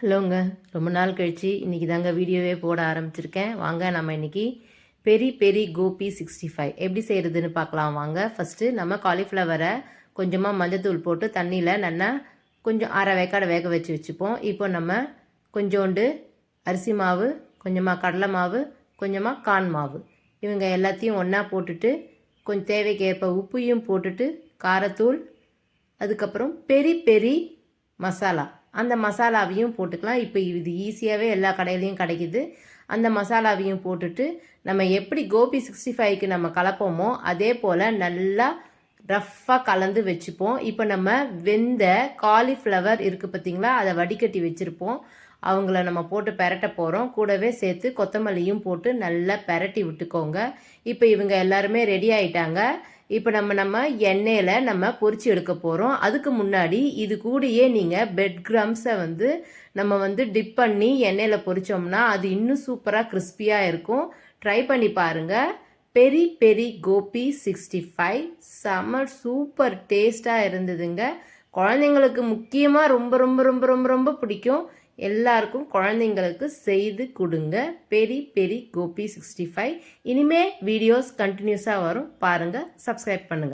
ஹலோங்க. ரொம்ப நாள் கழிச்சு இன்றைக்கி தாங்க வீடியோவே போட ஆரம்பிச்சிருக்கேன். வாங்க நம்ம இன்னைக்கு peri peri gobi sixty five. எப்படி செய்கிறதுன்னு பார்க்கலாம். வாங்க. ஃபஸ்ட்டு நம்ம காலிஃப்ளவரை கொஞ்சமாக மஞ்சத்தூள் போட்டு தண்ணியில் நல்லா கொஞ்சம் அரை வேக்காடை வேக வச்சு வச்சுப்போம். இப்போ நம்ம கொஞ்சோண்டு அரிசி மாவு கொஞ்சமாக கடலை மாவு கொஞ்சமாக கான் மாவு. இவங்க எல்லாத்தையும் ஒன்றா போட்டுட்டு கொஞ்சம் தேவைக்கேற்ப உப்பையும் போட்டுட்டு காரத்தூள் அதுக்கப்புறம் பெரி பெரி மசாலா. அந்த மசாலாவையும் போட்டுக்கலாம். இப்போ இது ஈஸியாகவே எல்லா கடையிலையும் கிடைக்குது. அந்த மசாலாவையும் போட்டுட்டு நம்ம எப்படி கோபி சிக்ஸ்டி ஃபைவ்க்கு நம்ம கலப்போமோ அதே போல் நல்லா ரஃப்பாக கலந்து வச்சுப்போம். இப்போ நம்ம வெந்த காலிஃப்ளவர் இருக்குது பார்த்திங்களா அதை வடிகட்டி வச்சுருப்போம். அவங்கள நம்ம போட்டு பெரட்ட போகிறோம் கூடவே சேர்த்து கொத்தமல்லியும் போட்டு நல்லா பெரட்டி விட்டுக்கோங்க. இப்போ இவங்க எல்லாருமே ரெடி ஆயிட்டாங்க. இப்போ நம்ம நம்ம எண்ணெயில் நம்ம பொறிச்சு எடுக்க போகிறோம் அதுக்கு முன்னாடி இது கூடயே நீங்கள் பெட் கிரம்ஸை வந்து நம்ம வந்து டிப் பண்ணி எண்ணெயில் பொறிச்சோம்னா அது இன்னும் சூப்பராக கிறிஸ்பியாக இருக்கும். ட்ரை பண்ணி பாருங்கள் peri peri gobi sixty five செம்ம சூப்பர் டேஸ்ட்டாக இருந்ததுங்க. குழந்தைங்களுக்கு முக்கியமாக ரொம்ப ரொம்ப ரொம்ப ரொம்ப ரொம்ப பிடிக்கும். எல்லாருக்கும் குழந்தைங்களுக்கு செய்து கொடுங்க. Peri peri gobi sixty five இனிமே வீடியோஸ் கண்டினியூஸாக வரும். பாருங்கள் சப்ஸ்கிரைப் பண்ணுங்கள்